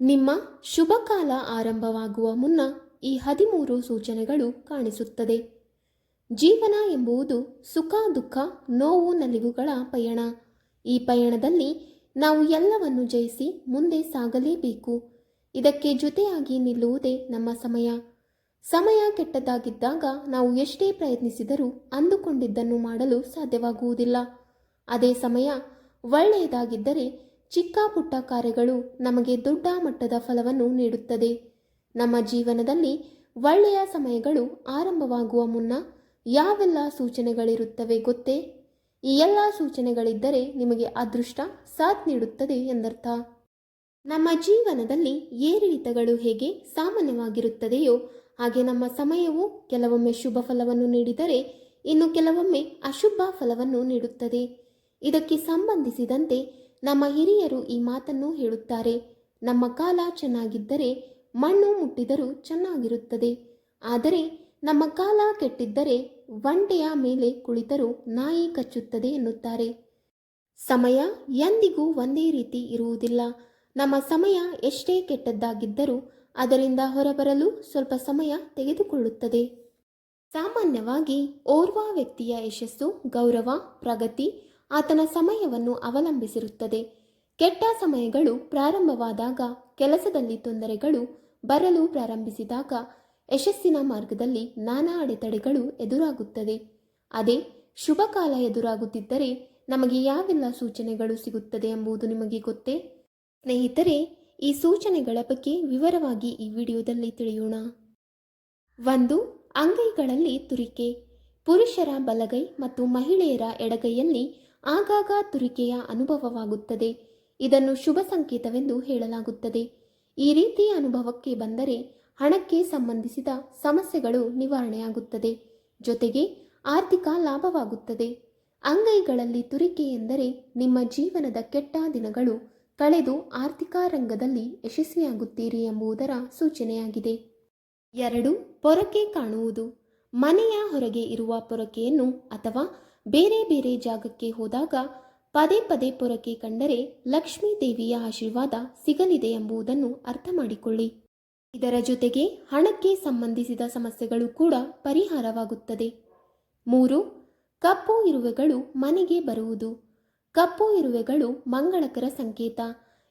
ನಿಮ್ಮ ಶುಭ ಕಾಲ ಆರಂಭವಾಗುವ ಮುನ್ನ ಈ ಹದಿಮೂರು ಸೂಚನೆಗಳು ಕಾಣಿಸುತ್ತದೆ. ಜೀವನ ಎಂಬುದು ಸುಖ, ದುಃಖ, ನೋವು, ನಲಿವುಗಳ ಪಯಣ. ಈ ಪಯಣದಲ್ಲಿ ನಾವು ಎಲ್ಲವನ್ನು ಜಯಿಸಿ ಮುಂದೆ ಸಾಗಲೇಬೇಕು. ಇದಕ್ಕೆ ಜೊತೆಯಾಗಿ ನಿಲ್ಲುವುದೇ ನಮ್ಮ ಸಮಯ. ಸಮಯ ಕೆಟ್ಟದಾಗಿದ್ದಾಗ ನಾವು ಎಷ್ಟೇ ಪ್ರಯತ್ನಿಸಿದರೂ ಅಂದುಕೊಂಡಿದ್ದನ್ನು ಮಾಡಲು ಸಾಧ್ಯವಾಗುವುದಿಲ್ಲ. ಅದೇ ಸಮಯ ಒಳ್ಳೆಯದಾಗಿದ್ದರೆ ಚಿಕ್ಕ ಪುಟ್ಟ ಕಾರ್ಯಗಳು ನಮಗೆ ದೊಡ್ಡ ಮಟ್ಟದ ಫಲವನ್ನು ನೀಡುತ್ತದೆ. ನಮ್ಮ ಜೀವನದಲ್ಲಿ ಒಳ್ಳೆಯ ಸಮಯಗಳು ಆರಂಭವಾಗುವ ಮುನ್ನ ಯಾವೆಲ್ಲ ಸೂಚನೆಗಳಿರುತ್ತವೆ ಗೊತ್ತೇ? ಈ ಎಲ್ಲ ಸೂಚನೆಗಳಿದ್ದರೆ ನಿಮಗೆ ಅದೃಷ್ಟ ಸಾಥ್ ನೀಡುತ್ತದೆ ಎಂದರ್ಥ. ನಮ್ಮ ಜೀವನದಲ್ಲಿ ಏರಿಳಿತಗಳು ಹೇಗೆ ಸಾಮಾನ್ಯವಾಗಿರುತ್ತದೆಯೋ ಹಾಗೆ ನಮ್ಮ ಸಮಯವು ಕೆಲವೊಮ್ಮೆ ಶುಭ ಫಲವನ್ನು ನೀಡಿದರೆ ಇನ್ನು ಕೆಲವೊಮ್ಮೆ ಅಶುಭ ಫಲವನ್ನು ನೀಡುತ್ತದೆ. ಇದಕ್ಕೆ ಸಂಬಂಧಿಸಿದಂತೆ ನಮ್ಮ ಹಿರಿಯರು ಈ ಮಾತನ್ನು ಹೇಳುತ್ತಾರೆ. ನಮ್ಮ ಕಾಲ ಚೆನ್ನಾಗಿದ್ದರೆ ಮಣ್ಣು ಮುಟ್ಟಿದರೂ ಚೆನ್ನಾಗಿರುತ್ತದೆ. ಆದರೆ ನಮ್ಮ ಕಾಲ ಕೆಟ್ಟಿದ್ದರೆ ಒಂಟೆಯ ಮೇಲೆ ಕುಳಿತರೂ ನಾಯಿ ಕಚ್ಚುತ್ತದೆ ಎನ್ನುತ್ತಾರೆ. ಸಮಯ ಎಂದಿಗೂ ಒಂದೇ ರೀತಿ ಇರುವುದಿಲ್ಲ. ನಮ್ಮ ಸಮಯ ಎಷ್ಟೇ ಕೆಟ್ಟದ್ದಾಗಿದ್ದರೂ ಅದರಿಂದ ಹೊರಬರಲು ಸ್ವಲ್ಪ ಸಮಯ ತೆಗೆದುಕೊಳ್ಳುತ್ತದೆ. ಸಾಮಾನ್ಯವಾಗಿ ಓರ್ವ ವ್ಯಕ್ತಿಯ ಯಶಸ್ಸು, ಗೌರವ, ಪ್ರಗತಿ ಆತನ ಸಮಯವನ್ನು ಅವಲಂಬಿಸಿರುತ್ತದೆ. ಕೆಟ್ಟ ಸಮಯಗಳು ಪ್ರಾರಂಭವಾದಾಗ ಕೆಲಸದಲ್ಲಿ ತೊಂದರೆಗಳು ಬರಲು ಪ್ರಾರಂಭಿಸಿದಾಗ ಯಶಸ್ಸಿನ ಮಾರ್ಗದಲ್ಲಿ ನಾನಾ ಅಡೆತಡೆಗಳು ಎದುರಾಗುತ್ತದೆ. ಅದೇ ಶುಭ ಕಾಲ ಎದುರಾಗುತ್ತಿದ್ದರೆ ನಮಗೆ ಯಾವೆಲ್ಲ ಸೂಚನೆಗಳು ಸಿಗುತ್ತದೆ ಎಂಬುದು ನಿಮಗೆ ಗೊತ್ತೇ? ಸ್ನೇಹಿತರೆ, ಈ ಸೂಚನೆಗಳ ಬಗ್ಗೆ ವಿವರವಾಗಿ ಈ ವಿಡಿಯೋದಲ್ಲಿ ತಿಳಿಯೋಣ. ಒಂದು, ಅಂಗೈಗಳಲ್ಲಿ ತುರಿಕೆ. ಪುರುಷರ ಬಲಗೈ ಮತ್ತು ಮಹಿಳೆಯರ ಎಡಗೈಯಲ್ಲಿ ಆಗಾಗ ತುರಿಕೆಯ ಅನುಭವವಾಗುತ್ತದೆ. ಇದನ್ನು ಶುಭ ಸಂಕೇತವೆಂದು ಹೇಳಲಾಗುತ್ತದೆ. ಈ ರೀತಿಯ ಅನುಭವಕ್ಕೆ ಬಂದರೆ ಹಣಕ್ಕೆ ಸಂಬಂಧಿಸಿದ ಸಮಸ್ಯೆಗಳು ನಿವಾರಣೆಯಾಗುತ್ತದೆ. ಜೊತೆಗೆ ಆರ್ಥಿಕ ಲಾಭವಾಗುತ್ತದೆ. ಅಂಗೈಗಳಲ್ಲಿ ತುರಿಕೆ ಎಂದರೆ ನಿಮ್ಮ ಜೀವನದ ಕೆಟ್ಟ ದಿನಗಳು ಕಳೆದು ಆರ್ಥಿಕ ರಂಗದಲ್ಲಿ ಯಶಸ್ವಿಯಾಗುತ್ತೀರಿ ಎಂಬುದರ ಸೂಚನೆಯಾಗಿದೆ. ಎರಡು, ಪೊರಕೆ ಕಾಣುವುದು. ಮನೆಯ ಹೊರಗೆ ಇರುವ ಪೊರಕೆಯನ್ನು ಅಥವಾ ಬೇರೆ ಬೇರೆ ಜಾಗಕ್ಕೆ ಹೋದಾಗ ಪದೇ ಪದೇ ಪೊರಕೆ ಕಂಡರೆ ಲಕ್ಷ್ಮೀ ದೇವಿಯ ಆಶೀರ್ವಾದ ಸಿಗಲಿದೆ ಎಂಬುದನ್ನು ಅರ್ಥ ಮಾಡಿಕೊಳ್ಳಿ. ಇದರ ಜೊತೆಗೆ ಹಣಕ್ಕೆ ಸಂಬಂಧಿಸಿದ ಸಮಸ್ಯೆಗಳು ಕೂಡ ಪರಿಹಾರವಾಗುತ್ತದೆ. ಮೂರು, ಕಪ್ಪು ಇರುವೆಗಳು ಮನೆಗೆ ಬರುವುದು. ಕಪ್ಪು ಇರುವೆಗಳು ಮಂಗಳಕರ ಸಂಕೇತ.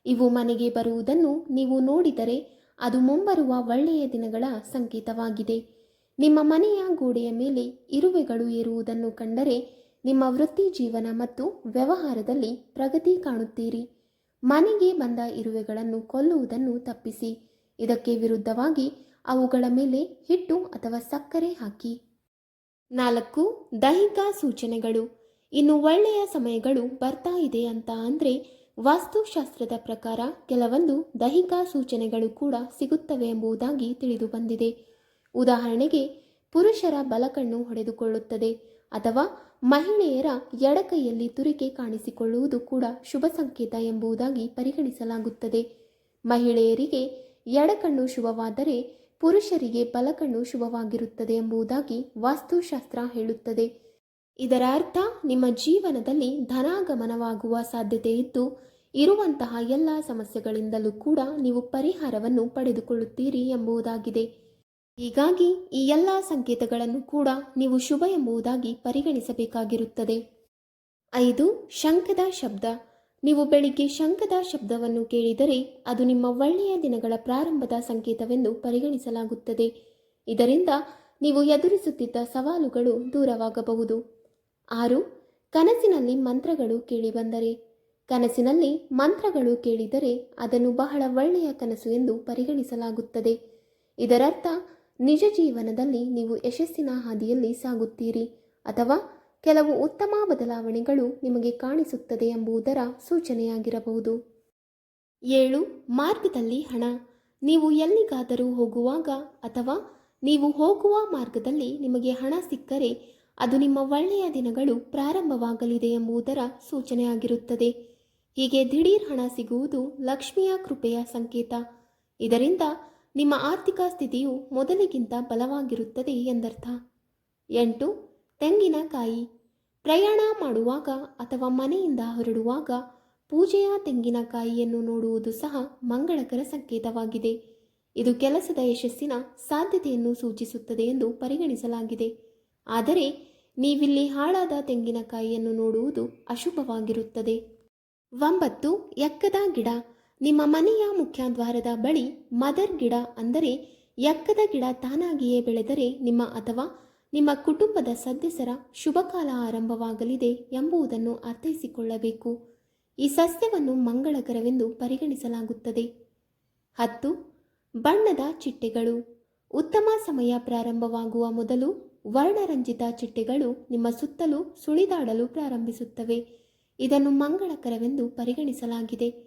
ಇವು ಮನೆಗೆ ಬರುವುದನ್ನು ನೀವು ನೋಡಿದರೆ ಅದು ಮುಂಬರುವ ಒಳ್ಳೆಯ ದಿನಗಳ ಸಂಕೇತವಾಗಿದೆ. ನಿಮ್ಮ ಮನೆಯ ಗೋಡೆಯ ಮೇಲೆ ಇರುವೆಗಳು ಏರುವುದನ್ನು ಕಂಡರೆ ನಿಮ್ಮ ವೃತ್ತಿ ಜೀವನ ಮತ್ತು ವ್ಯವಹಾರದಲ್ಲಿ ಪ್ರಗತಿ ಕಾಣುತ್ತೀರಿ. ಮನೆಗೆ ಬಂದ ಇರುವೆಗಳನ್ನು ಕೊಲ್ಲುವುದನ್ನು ತಪ್ಪಿಸಿ. ಇದಕ್ಕೆ ವಿರುದ್ಧವಾಗಿ ಅವುಗಳ ಮೇಲೆ ಹಿಟ್ಟು ಅಥವಾ ಸಕ್ಕರೆ ಹಾಕಿ. ನಾಲ್ಕು, ದೈಹಿಕ ಸೂಚನೆಗಳು. ಇನ್ನು ಒಳ್ಳೆಯ ಸಮಯಗಳು ಬರ್ತಾ ಇದೆ ಅಂತ ಅಂದರೆ ವಾಸ್ತುಶಾಸ್ತ್ರದ ಪ್ರಕಾರ ಕೆಲವೊಂದು ದೈಹಿಕ ಸೂಚನೆಗಳು ಕೂಡ ಸಿಗುತ್ತವೆ ಎಂಬುದಾಗಿ ತಿಳಿದು ಬಂದಿದೆ ಉದಾಹರಣೆಗೆ, ಪುರುಷರ ಬಲಕಣ್ಣು ಹೊಡೆದುಕೊಳ್ಳುತ್ತದೆ ಅಥವಾ ಮಹಿಳೆಯರ ಎಡಕೈಯಲ್ಲಿ ತುರಿಕೆ ಕಾಣಿಸಿಕೊಳ್ಳುವುದು ಕೂಡ ಶುಭ ಸಂಕೇತ ಎಂಬುದಾಗಿ ಪರಿಗಣಿಸಲಾಗುತ್ತದೆ. ಮಹಿಳೆಯರಿಗೆ ಎಡಕಣ್ಣು ಶುಭವಾದರೆ ಪುರುಷರಿಗೆ ಬಲಕಣ್ಣು ಶುಭವಾಗಿರುತ್ತದೆ ಎಂಬುದಾಗಿ ವಾಸ್ತುಶಾಸ್ತ್ರ ಹೇಳುತ್ತದೆ. ಇದರ ಅರ್ಥ ನಿಮ್ಮ ಜೀವನದಲ್ಲಿ ಧನಾಗಮನವಾಗುವ ಸಾಧ್ಯತೆ ಇದ್ದು, ಇರುವಂತಹ ಎಲ್ಲ ಸಮಸ್ಯೆಗಳಿಂದಲೂ ಕೂಡ ನೀವು ಪರಿಹಾರವನ್ನು ಪಡೆದುಕೊಳ್ಳುತ್ತೀರಿ ಎಂಬುದಾಗಿದೆ. ಹೀಗಾಗಿ ಈ ಎಲ್ಲ ಸಂಕೇತಗಳನ್ನು ಕೂಡ ನೀವು ಶುಭ ಎಂಬುದಾಗಿ ಪರಿಗಣಿಸಬೇಕಾಗಿರುತ್ತದೆ. ಐದು, ಶಂಖದ ಶಬ್ದ. ನೀವು ಬೆಳಿಗ್ಗೆ ಶಂಖದ ಶಬ್ದವನ್ನು ಕೇಳಿದರೆ ಅದು ನಿಮ್ಮ ಒಳ್ಳೆಯ ದಿನಗಳ ಪ್ರಾರಂಭದ ಸಂಕೇತವೆಂದು ಪರಿಗಣಿಸಲಾಗುತ್ತದೆ. ಇದರಿಂದ ನೀವು ಎದುರಿಸುತ್ತಿದ್ದ ಸವಾಲುಗಳು ದೂರವಾಗಬಹುದು. ಆರು, ಕನಸಿನಲ್ಲಿ ಮಂತ್ರಗಳು ಕೇಳಿಬಂದರೆ. ಕನಸಿನಲ್ಲಿ ಮಂತ್ರಗಳು ಕೇಳಿದರೆ ಅದನ್ನು ಬಹಳ ಒಳ್ಳೆಯ ಕನಸು ಎಂದು ಪರಿಗಣಿಸಲಾಗುತ್ತದೆ. ಇದರರ್ಥ ನಿಜ ಜೀವನದಲ್ಲಿ ನೀವು ಯಶಸ್ಸಿನ ಹಾದಿಯಲ್ಲಿ ಸಾಗುತ್ತೀರಿ ಅಥವಾ ಕೆಲವು ಉತ್ತಮ ಬದಲಾವಣೆಗಳು ನಿಮಗೆ ಕಾಣಿಸುತ್ತದೆ ಎಂಬುದರ ಸೂಚನೆಯಾಗಿರಬಹುದು. ಏಳು, ಮಾರ್ಗದಲ್ಲಿ ಹಣ. ನೀವು ಎಲ್ಲಿಗಾದರೂ ಹೋಗುವಾಗ ಅಥವಾ ನೀವು ಹೋಗುವ ಮಾರ್ಗದಲ್ಲಿ ನಿಮಗೆ ಹಣ ಸಿಕ್ಕರೆ ಅದು ನಿಮ್ಮ ಒಳ್ಳೆಯ ದಿನಗಳು ಪ್ರಾರಂಭವಾಗಲಿದೆ ಎಂಬುದರ ಸೂಚನೆಯಾಗಿರುತ್ತದೆ. ಹೀಗೆ ದಿಢೀರ್ ಹಣ ಸಿಗುವುದು ಲಕ್ಷ್ಮಿಯ ಕೃಪೆಯ ಸಂಕೇತ. ಇದರಿಂದ ನಿಮ್ಮ ಆರ್ಥಿಕ ಸ್ಥಿತಿಯು ಮೊದಲಿಗಿಂತ ಬಲವಾಗಿರುತ್ತದೆ ಎಂದರ್ಥ. ಎಂಟು, ತೆಂಗಿನಕಾಯಿ. ಪ್ರಯಾಣ ಮಾಡುವಾಗ ಅಥವಾ ಮನೆಯಿಂದ ಹೊರಡುವಾಗ ಪೂಜೆಯ ತೆಂಗಿನಕಾಯಿಯನ್ನು ನೋಡುವುದು ಸಹ ಮಂಗಳಕರ ಸಂಕೇತವಾಗಿದೆ. ಇದು ಕೆಲಸದ ಯಶಸ್ಸಿನ ಸಾಧ್ಯತೆಯನ್ನು ಸೂಚಿಸುತ್ತದೆ ಎಂದು ಪರಿಗಣಿಸಲಾಗಿದೆ. ಆದರೆ, ನೀವಿಲ್ಲಿ ಹಾಳಾದ ತೆಂಗಿನಕಾಯಿಯನ್ನು ನೋಡುವುದು ಅಶುಭವಾಗಿರುತ್ತದೆ. ಒಂಬತ್ತು, ಎಕ್ಕದ ಗಿಡ. ನಿಮ್ಮ ಮನೆಯ ಮುಖ್ಯದ್ವಾರದ ಬಳಿ ಮದರ್ ಗಿಡ ಅಂದರೆ ಎಕ್ಕದ ಗಿಡ ತಾನಾಗಿಯೇ ಬೆಳೆದರೆ ನಿಮ್ಮ ಅಥವಾ ನಿಮ್ಮ ಕುಟುಂಬದ ಸದಸ್ಯರ ಶುಭಕಾಲ ಆರಂಭವಾಗಲಿದೆ ಎಂಬುದನ್ನು ಅರ್ಥೈಸಿಕೊಳ್ಳಬೇಕು. ಈ ಸಸ್ಯವನ್ನು ಮಂಗಳಕರವೆಂದು ಪರಿಗಣಿಸಲಾಗುತ್ತದೆ. ಹತ್ತು, ಬಣ್ಣದ ಚಿಟ್ಟೆಗಳು. ಉತ್ತಮ ಸಮಯ ಪ್ರಾರಂಭವಾಗುವ ಮೊದಲು ವರ್ಣರಂಜಿತ ಚಿಟ್ಟೆಗಳು ನಿಮ್ಮ ಸುತ್ತಲೂ ಸುಳಿದಾಡಲು ಪ್ರಾರಂಭಿಸುತ್ತವೆ. ಇದನ್ನು ಮಂಗಳಕರವೆಂದು ಪರಿಗಣಿಸಲಾಗಿದೆ.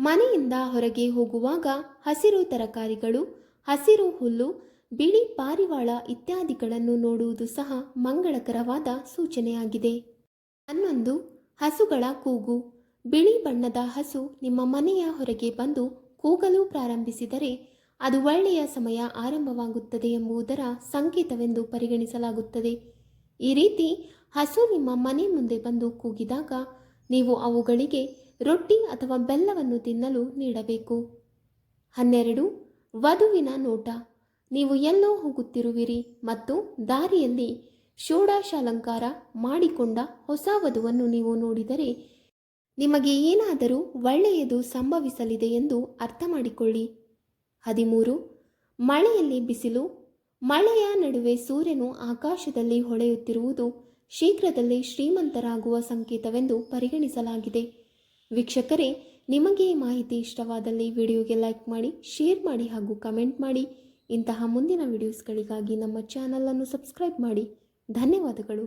ಮನೆಯಿಂದ ಹೊರಗೆ ಹೋಗುವಾಗ ಹಸಿರು ತರಕಾರಿಗಳು, ಹಸಿರು ಹುಲ್ಲು, ಬಿಳಿ ಪಾರಿವಾಳ ಇತ್ಯಾದಿಗಳನ್ನು ನೋಡುವುದು ಸಹ ಮಂಗಳಕರವಾದ ಸೂಚನೆಯಾಗಿದೆ. ಹನ್ನೊಂದು, ಹಸುಗಳ ಕೂಗು. ಬಿಳಿ ಬಣ್ಣದ ಹಸು ನಿಮ್ಮ ಮನೆಯ ಹೊರಗೆ ಬಂದು ಕೂಗಲು ಪ್ರಾರಂಭಿಸಿದರೆ ಅದು ಒಳ್ಳೆಯ ಸಮಯ ಆರಂಭವಾಗುತ್ತದೆ ಎಂಬುದರ ಸಂಕೇತವೆಂದು ಪರಿಗಣಿಸಲಾಗುತ್ತದೆ. ಈ ರೀತಿ ಹಸು ನಿಮ್ಮ ಮನೆ ಮುಂದೆ ಬಂದು ಕೂಗಿದಾಗ ನೀವು ಅವುಗಳಿಗೆ ರೊಟ್ಟಿ ಅಥವಾ ಬೆಲ್ಲವನ್ನು ತಿನ್ನಲು ನೀಡಬೇಕು. ಹನ್ನೆರಡು, ವಧುವಿನ ನೋಟ. ನೀವು ಎಲ್ಲೋ ಹೋಗುತ್ತಿರುವಿರಿ ಮತ್ತು ದಾರಿಯಲ್ಲಿ ಷೋಡಾಶಾಲಂಕಾರ ಮಾಡಿಕೊಂಡ ಹೊಸ ವಧುವನ್ನು ನೀವು ನೋಡಿದರೆ ನಿಮಗೆ ಏನಾದರೂ ಒಳ್ಳೆಯದು ಸಂಭವಿಸಲಿದೆ ಎಂದು ಅರ್ಥ ಮಾಡಿಕೊಳ್ಳಿ ಹದಿಮೂರು, ಮಳೆಯಲ್ಲಿ ಬಿಸಿಲು. ಮಳೆಯ ನಡುವೆ ಸೂರ್ಯನು ಆಕಾಶದಲ್ಲಿ ಹೊಳೆಯುತ್ತಿರುವುದು ಶೀಘ್ರದಲ್ಲೇ ಶ್ರೀಮಂತರಾಗುವ ಸಂಕೇತವೆಂದು ಪರಿಗಣಿಸಲಾಗಿದೆ. ವೀಕ್ಷಕರೇ, ನಿಮಗೆ ಈ ಮಾಹಿತಿ ಇಷ್ಟವಾದಲ್ಲಿ ವಿಡಿಯೋಗೆ ಲೈಕ್ ಮಾಡಿ, ಶೇರ್ ಮಾಡಿ ಹಾಗೂ ಕಮೆಂಟ್ ಮಾಡಿ. ಇಂತಹ ಮುಂದಿನ ವಿಡಿಯೋಸ್ಗಳಿಗಾಗಿ ನಮ್ಮ ಚಾನಲನ್ನು ಸಬ್ಸ್ಕ್ರೈಬ್ ಮಾಡಿ. ಧನ್ಯವಾದಗಳು.